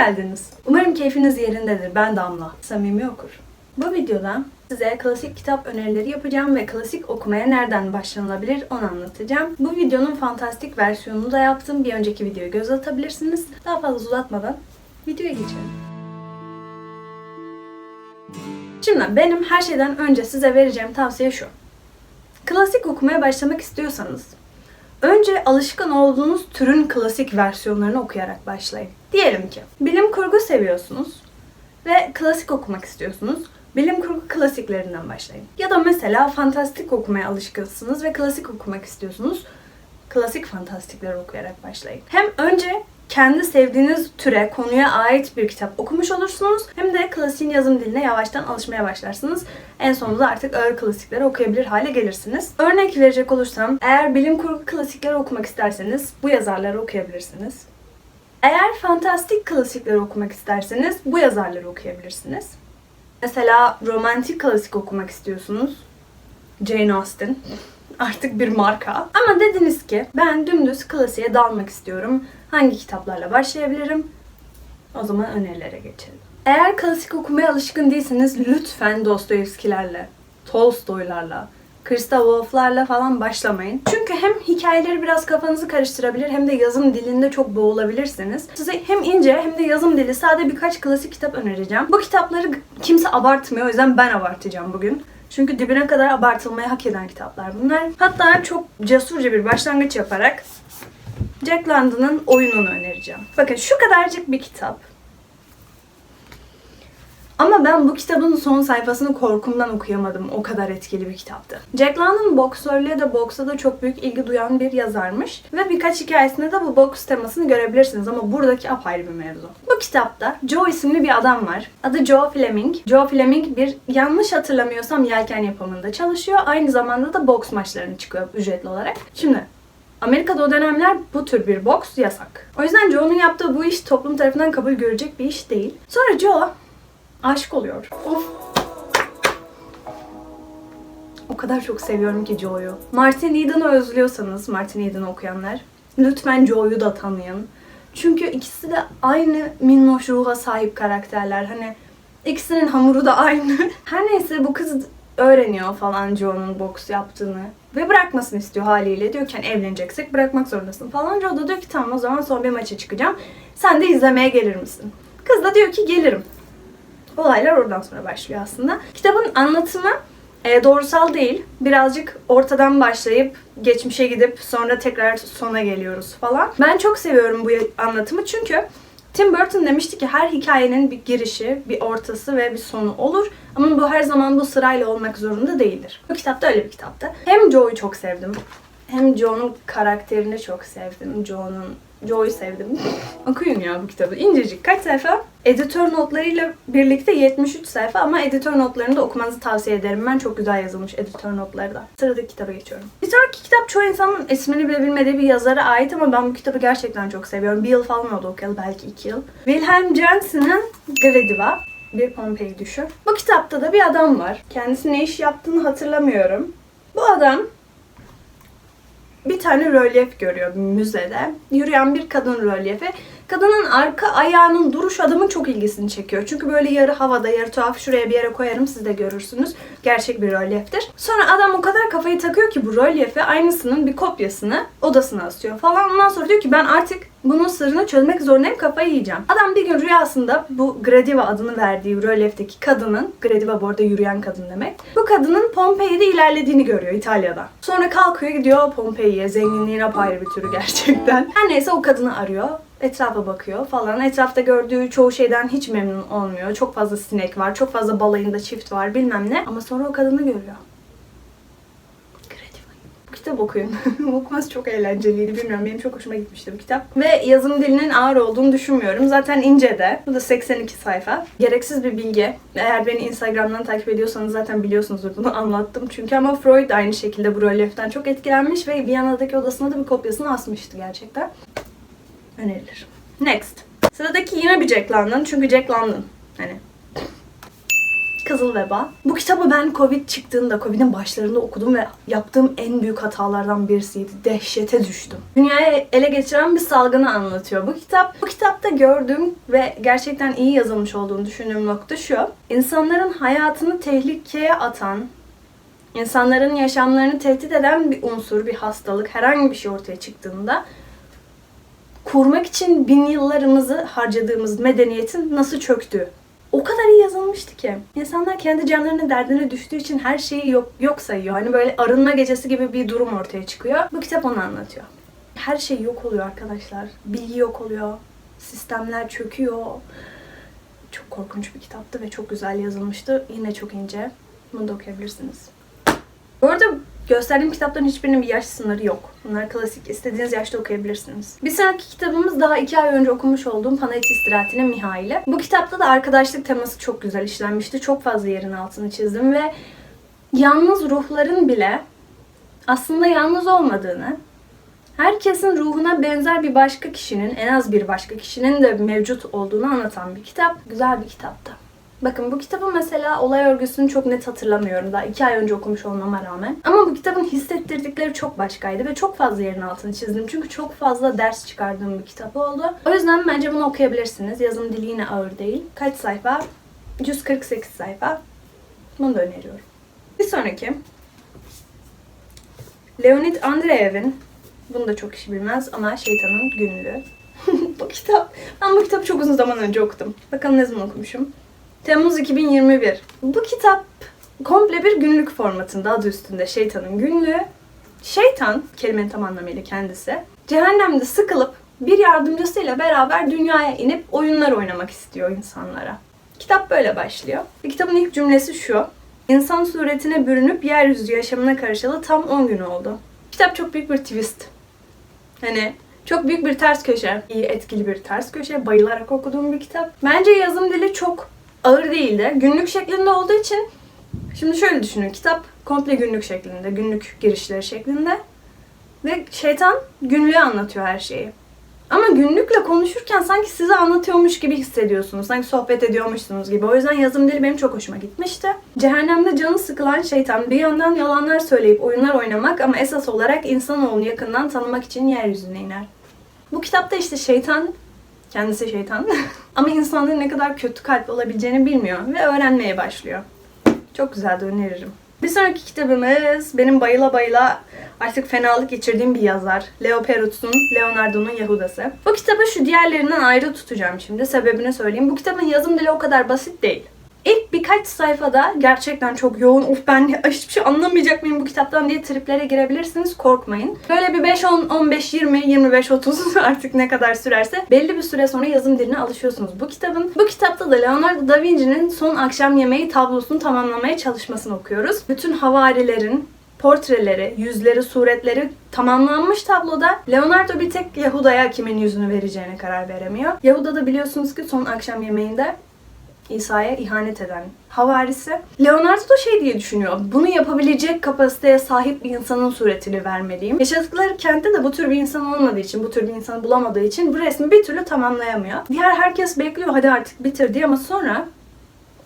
geldiniz. Umarım keyfiniz yerindedir. Ben Damla. Samimi okur. Bu videoda size klasik kitap önerileri yapacağım ve klasik okumaya nereden başlanılabilir onu anlatacağım. Bu videonun fantastik versiyonunu da yaptım. Bir önceki videoya göz atabilirsiniz. Daha fazla uzatmadan videoya geçelim. Şimdi benim her şeyden önce size vereceğim tavsiye şu. Klasik okumaya başlamak istiyorsanız önce alışkın olduğunuz türün klasik versiyonlarını okuyarak başlayın. Diyelim ki bilim kurgu seviyorsunuz ve klasik okumak istiyorsunuz. Bilim kurgu klasiklerinden başlayın. Ya da mesela fantastik okumaya alışkınsınız ve klasik okumak istiyorsunuz. Klasik fantastikleri okuyarak başlayın. Hem önce kendi sevdiğiniz türe, konuya ait bir kitap okumuş olursunuz. Hem de klasiğin yazım diline yavaştan alışmaya başlarsınız. En sonunda artık ağır klasikleri okuyabilir hale gelirsiniz. Örnek verecek olursam, eğer bilim kurgu klasikleri okumak isterseniz bu yazarları okuyabilirsiniz. Eğer fantastik klasikleri okumak isterseniz bu yazarları okuyabilirsiniz. Mesela romantik klasik okumak istiyorsunuz. Jane Austen. Artık bir marka. Ama dediniz ki ben dümdüz klasiğe dalmak istiyorum. Hangi kitaplarla başlayabilirim? O zaman önerilere geçelim. Eğer klasik okumaya alışkın değilseniz lütfen Dostoyevskilerle, Tolstoylarla, Kristof Wolf'larla falan başlamayın. Çünkü hem hikayeleri biraz kafanızı karıştırabilir hem de yazım dilinde çok boğulabilirsiniz. Size hem ince hem de yazım dili sade birkaç klasik kitap önereceğim. Bu kitapları kimse abartmıyor o yüzden ben abartacağım bugün. Çünkü dibine kadar abartılmayı hak eden kitaplar bunlar. Hatta çok cesurca bir başlangıç yaparak Jack London'ın oyununu önereceğim. Bakın şu kadarcık bir kitap. Ama ben bu kitabın son sayfasını korkumdan okuyamadım. O kadar etkili bir kitaptı. Jack London boksörlüğe de boksa da çok büyük ilgi duyan bir yazarmış. Ve birkaç hikayesinde de bu boks temasını görebilirsiniz ama buradaki apayrı bir mevzu. Bu kitapta Joe isimli bir adam var. Adı Joe Fleming. Joe Fleming bir yanlış hatırlamıyorsam yelken yapımında çalışıyor. Aynı zamanda da boks maçlarına çıkıyor ücretli olarak. Şimdi Amerika'da o dönemler bu tür bir boks yasak. O yüzden Joe'nun yaptığı bu iş toplum tarafından kabul görecek bir iş değil. Sonra Joe aşık oluyor. Of. O kadar çok seviyorum ki Joe'yu. Martin Eden'ı özlüyorsanız, Martin Eden'ı okuyanlar, lütfen Joe'yu da tanıyın. Çünkü ikisi de aynı minnoş ruha sahip karakterler. Hani ikisinin hamuru da aynı. Her neyse bu kız öğreniyor falan Joe'nun boks yaptığını. Ve bırakmasını istiyor haliyle. Diyor ki hani evleneceksek bırakmak zorundasın falan. Joe da diyor ki tamam o zaman son bir maça çıkacağım. Sen de izlemeye gelir misin? Kız da diyor ki gelirim. Olaylar oradan sonra başlıyor aslında. Kitabın anlatımı e, doğrusal değil. Birazcık ortadan başlayıp geçmişe gidip sonra tekrar sona geliyoruz falan. Ben çok seviyorum bu anlatımı çünkü Tim Burton demişti ki her hikayenin bir girişi, bir ortası ve bir sonu olur. Ama bu her zaman bu sırayla olmak zorunda değildir. Bu kitap da öyle bir kitaptı. Hem Joe'yu çok sevdim. Hem Joe'nun karakterini çok sevdim. Joe'nun Joe'yu sevdim. Okuyun ya bu kitabı. İncecik. Kaç sayfa? Editör notlarıyla birlikte 73 sayfa ama editör notlarını da okumanızı tavsiye ederim. Ben çok güzel yazılmış editör notları da. Sıradaki kitaba geçiyorum. Bir sonraki kitap çoğu insanın ismini bile bilmediği bir yazara ait ama ben bu kitabı gerçekten çok seviyorum. Bir yıl falan oldu okuyalı. Belki iki yıl. Wilhelm Jensen'ın Gradiva. Bir Pompei düşü. Bu kitapta da bir adam var. Kendisi ne iş yaptığını hatırlamıyorum. Bu adam bir tane rölyef görüyor bir müzede. Yürüyen bir kadın rölyefi. Kadının arka ayağının duruş adamın çok ilgisini çekiyor. Çünkü böyle yarı havada, yarı tuhaf şuraya bir yere koyarım siz de görürsünüz. Gerçek bir rölyeftir. Sonra adam o kadar kafayı takıyor ki bu rölyefe aynısının bir kopyasını odasına asıyor falan. Ondan sonra diyor ki ben artık bunun sırrını çözmek zorundayım kafayı yiyeceğim. Adam bir gün rüyasında bu Gradiva adını verdiği rölyefteki kadının, Gradiva bu arada yürüyen kadın demek. Bu kadının Pompei'de ilerlediğini görüyor İtalya'da. Sonra kalkıyor gidiyor Pompei'ye. Zenginliğin apayrı bir türü gerçekten. Her neyse o kadını arıyor etrafa bakıyor falan. Etrafta gördüğü çoğu şeyden hiç memnun olmuyor. Çok fazla sinek var, çok fazla balayında çift var bilmem ne. Ama sonra o kadını görüyor. Bu kitap okuyun. Okuması çok eğlenceliydi. Bilmiyorum benim çok hoşuma gitmişti bu kitap. Ve yazım dilinin ağır olduğunu düşünmüyorum. Zaten ince de. Bu da 82 sayfa. Gereksiz bir bilgi. Eğer beni Instagram'dan takip ediyorsanız zaten biliyorsunuzdur bunu anlattım. Çünkü ama Freud aynı şekilde bu rölyeften çok etkilenmiş ve Viyana'daki odasına da bir kopyasını asmıştı gerçekten önerilir. Next. Sıradaki yine bir Jack London. Çünkü Jack London. Hani Kızıl Veba. Bu kitabı ben Covid çıktığında, Covid'in başlarında okudum ve yaptığım en büyük hatalardan birisiydi. Dehşete düştüm. Dünyayı ele geçiren bir salgını anlatıyor bu kitap. Bu kitapta gördüğüm ve gerçekten iyi yazılmış olduğunu düşündüğüm nokta şu. İnsanların hayatını tehlikeye atan, insanların yaşamlarını tehdit eden bir unsur, bir hastalık, herhangi bir şey ortaya çıktığında kurmak için bin yıllarımızı harcadığımız medeniyetin nasıl çöktüğü. O kadar iyi yazılmıştı ki. İnsanlar kendi canlarının derdine düştüğü için her şeyi yok, yok sayıyor. Hani böyle arınma gecesi gibi bir durum ortaya çıkıyor. Bu kitap onu anlatıyor. Her şey yok oluyor arkadaşlar. Bilgi yok oluyor. Sistemler çöküyor. Çok korkunç bir kitaptı ve çok güzel yazılmıştı. Yine çok ince. Bunu da okuyabilirsiniz. Bu arada gösterdiğim kitapların hiçbirinin bir yaş sınırı yok. Bunlar klasik. İstediğiniz yaşta okuyabilirsiniz. Bir sonraki kitabımız daha iki ay önce okumuş olduğum Panayit İstirahatine Mihail'e. Bu kitapta da arkadaşlık teması çok güzel işlenmişti. Çok fazla yerin altını çizdim ve yalnız ruhların bile aslında yalnız olmadığını, herkesin ruhuna benzer bir başka kişinin, en az bir başka kişinin de mevcut olduğunu anlatan bir kitap. Güzel bir kitaptı. Bakın bu kitabın mesela olay örgüsünü çok net hatırlamıyorum. Daha iki ay önce okumuş olmama rağmen. Ama bu kitabın hissettirdikleri çok başkaydı ve çok fazla yerin altını çizdim. Çünkü çok fazla ders çıkardığım bir kitap oldu. O yüzden bence bunu okuyabilirsiniz. Yazım dili yine ağır değil. Kaç sayfa? 148 sayfa. Bunu da öneriyorum. Bir sonraki. Leonid Andreev'in bunu da çok kişi bilmez ama Şeytanın Günlüğü. bu kitap, ben bu kitabı çok uzun zaman önce okudum. Bakalım ne zaman okumuşum. Temmuz 2021. Bu kitap komple bir günlük formatında adı üstünde Şeytanın Günlüğü. Şeytan, kelimenin tam anlamıyla kendisi, cehennemde sıkılıp bir yardımcısıyla beraber dünyaya inip oyunlar oynamak istiyor insanlara. Kitap böyle başlıyor. Ve kitabın ilk cümlesi şu. İnsan suretine bürünüp yeryüzü yaşamına karışalı tam 10 gün oldu. Kitap çok büyük bir twist. Hani çok büyük bir ters köşe. İyi etkili bir ters köşe. Bayılarak okuduğum bir kitap. Bence yazım dili çok ağır değildi. Günlük şeklinde olduğu için şimdi şöyle düşünün. Kitap komple günlük şeklinde. Günlük girişleri şeklinde. Ve şeytan günlüğü anlatıyor her şeyi. Ama günlükle konuşurken sanki size anlatıyormuş gibi hissediyorsunuz. Sanki sohbet ediyormuşsunuz gibi. O yüzden yazım dili benim çok hoşuma gitmişti. Cehennemde canı sıkılan şeytan bir yandan yalanlar söyleyip oyunlar oynamak ama esas olarak insanoğlunu yakından tanımak için yeryüzüne iner. Bu kitapta işte şeytan, kendisi şeytan ama insanların ne kadar kötü kalpli olabileceğini bilmiyor ve öğrenmeye başlıyor. Çok güzel de öneririm. Bir sonraki kitabımız benim bayıla bayıla artık fenalık geçirdiğim bir yazar. Leo Peruz'un Leonardo'nun Yahudası. Bu kitabı şu diğerlerinden ayrı tutacağım şimdi. Sebebini söyleyeyim. Bu kitabın yazım dili o kadar basit değil. İlk birkaç sayfada gerçekten çok yoğun, uf ben hiçbir şey anlamayacak mıyım bu kitaptan diye triplere girebilirsiniz. Korkmayın. Böyle bir 5, 10, 15, 20, 25, 30 artık ne kadar sürerse belli bir süre sonra yazım diline alışıyorsunuz bu kitabın. Bu kitapta da Leonardo da Vinci'nin son akşam yemeği tablosunu tamamlamaya çalışmasını okuyoruz. Bütün havarilerin, portreleri, yüzleri, suretleri tamamlanmış tabloda Leonardo bir tek Yahuda'ya kimin yüzünü vereceğine karar veremiyor. Yahuda da biliyorsunuz ki son akşam yemeğinde İsa'ya ihanet eden havarisi. Leonardo da şey diye düşünüyor. Bunu yapabilecek kapasiteye sahip bir insanın suretini vermeliyim. Yaşadıkları kentte de bu tür bir insan olmadığı için, bu tür bir insanı bulamadığı için bu resmi bir türlü tamamlayamıyor. Diğer herkes bekliyor hadi artık bitir diye ama sonra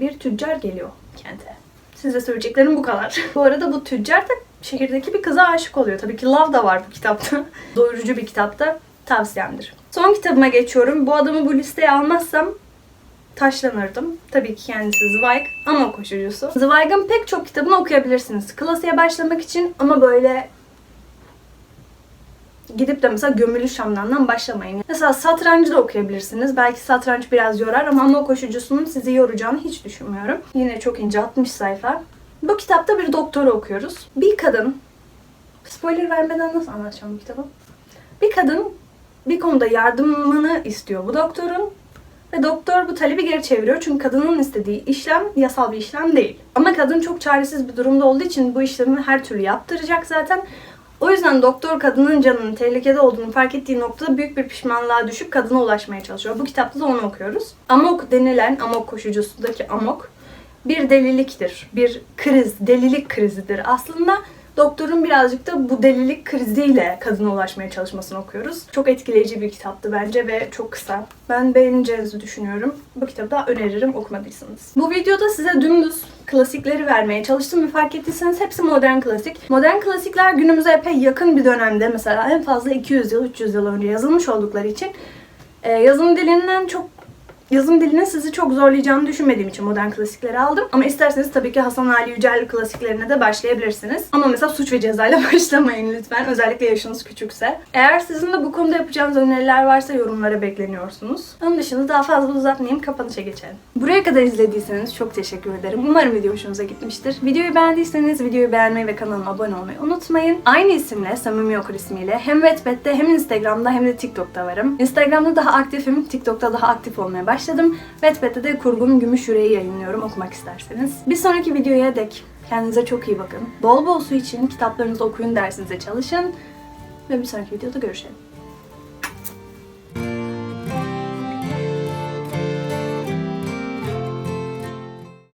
bir tüccar geliyor kente. Size söyleyeceklerim bu kadar. bu arada bu tüccar da şehirdeki bir kıza aşık oluyor. Tabii ki love da var bu kitapta. Doyurucu bir kitapta. Tavsiyemdir. Son kitabıma geçiyorum. Bu adamı bu listeye almazsam taşlanırdım. Tabii ki kendisi Zweig ama koşucusu. Zweig'ın pek çok kitabını okuyabilirsiniz. Klasiğe başlamak için ama böyle gidip de mesela Gömülü Şam'dan başlamayın. Mesela satrancı da okuyabilirsiniz. Belki satranç biraz yorar ama ama koşucusunun sizi yoracağını hiç düşünmüyorum. Yine çok ince 60 sayfa. Bu kitapta bir doktoru okuyoruz. Bir kadın, spoiler vermeden nasıl anlatacağım bu kitabı? Bir kadın bir konuda yardımını istiyor bu doktorun ve doktor bu talebi geri çeviriyor çünkü kadının istediği işlem yasal bir işlem değil. Ama kadın çok çaresiz bir durumda olduğu için bu işlemi her türlü yaptıracak zaten. O yüzden doktor kadının canının tehlikede olduğunu fark ettiği noktada büyük bir pişmanlığa düşüp kadına ulaşmaya çalışıyor. Bu kitapta da onu okuyoruz. Amok denilen, amok koşucusundaki amok bir deliliktir. Bir kriz, delilik krizidir. Aslında Doktorun birazcık da bu delilik kriziyle kadına ulaşmaya çalışmasını okuyoruz. Çok etkileyici bir kitaptı bence ve çok kısa. Ben beğeneceğinizi düşünüyorum. Bu kitabı da öneririm okumadıysanız. Bu videoda size dümdüz klasikleri vermeye çalıştım ve fark ettiyseniz hepsi modern klasik. Modern klasikler günümüze epey yakın bir dönemde mesela en fazla 200 yıl, 300 yıl önce yazılmış oldukları için e, yazım dilinden çok yazım dilinin sizi çok zorlayacağını düşünmediğim için modern klasikleri aldım. Ama isterseniz tabii ki Hasan Ali Yücel klasiklerine de başlayabilirsiniz. Ama mesela suç ve cezayla başlamayın lütfen. Özellikle yaşınız küçükse. Eğer sizin de bu konuda yapacağınız öneriler varsa yorumlara bekleniyorsunuz. Onun dışında daha fazla uzatmayayım kapanışa geçelim. Buraya kadar izlediyseniz çok teşekkür ederim. Umarım video hoşunuza gitmiştir. Videoyu beğendiyseniz videoyu beğenmeyi ve kanalıma abone olmayı unutmayın. Aynı isimle, Samimi Okur ismiyle hem Wattpad'de hem Instagram'da hem de TikTok'ta varım. Instagram'da daha aktifim, TikTok'ta daha aktif olmaya başladım. Wattpad'de de kurgum Gümüş Yüreği yayınlıyorum okumak isterseniz. Bir sonraki videoya dek kendinize çok iyi bakın. Bol bol su için, kitaplarınızı okuyun, dersinize çalışın ve bir sonraki videoda görüşelim.